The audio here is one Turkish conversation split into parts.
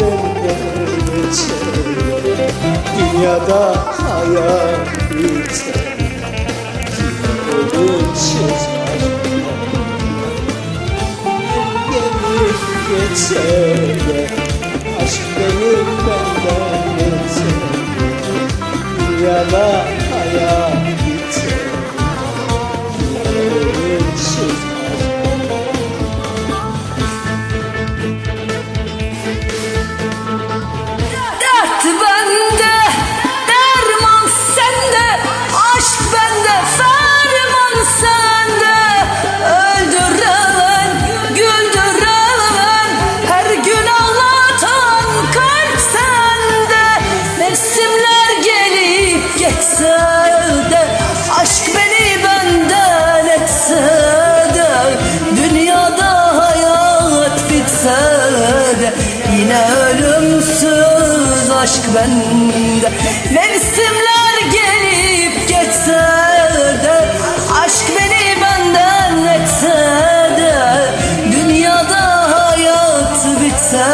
benden geçer. Dünyada hayat biter. Ölümsüz Gelip geçer aşk bende. Mevsimler gelip geçse de, aşk beni benden etse de, dünyada hayat bitse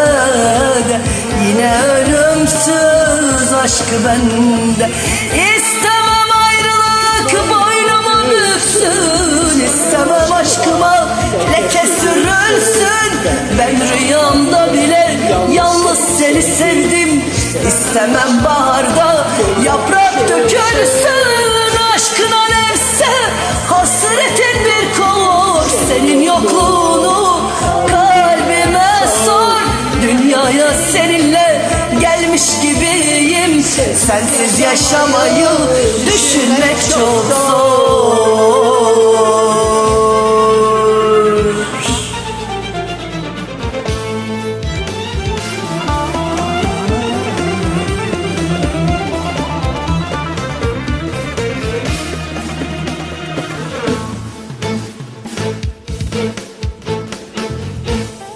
de, yine ölümsüz aşk bende. İstemem ayrılık boynuma büksün, istemem aşkıma leke sürülsün. Ben rüyamda bile yalnız seni sevdim. İstemem baharda yaprak dökülsün. Aşkın alevse hasretin bir kor. Senin yokluğunu kalbime sor. Dünyaya seninle gelmiş gibiyim. Sensiz yaşamayı düşünmek çok zor.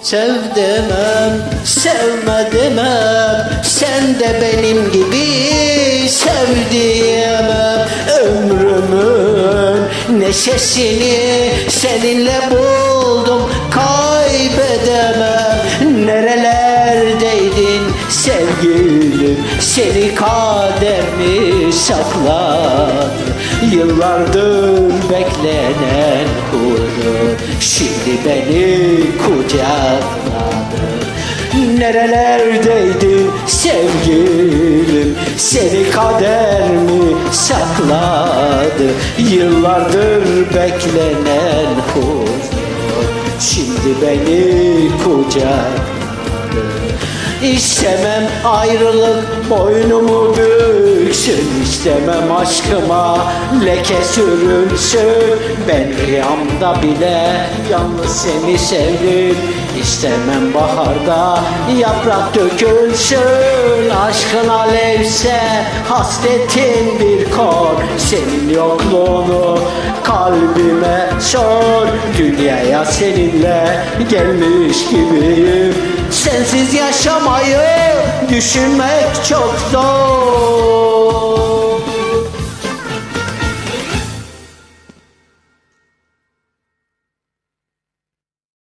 Sev demem, sevme demem. Sen de benim gibi sev diyemem. Ömrümün neşesini seninle buldum Seni kader mi sakladı Yıllardır beklenen huzur Şimdi beni kucakladı Nerelerdeydin sevgilim Seni kader mi sakladı? Yıllardır beklenen huzur Şimdi beni kucakladı İstemem ayrılık boynumu büksün İstemem aşkıma leke sürülsün. Ben rüyamda bile yalnız seni sevdim. İstemem baharda yaprak dökülsün. Aşkın alevse hasretin bir kor. Senin yokluğunu kalbime sor. Dünyaya seninle gelmiş gibiyim. Sensiz yaşamayı düşünmek çok zor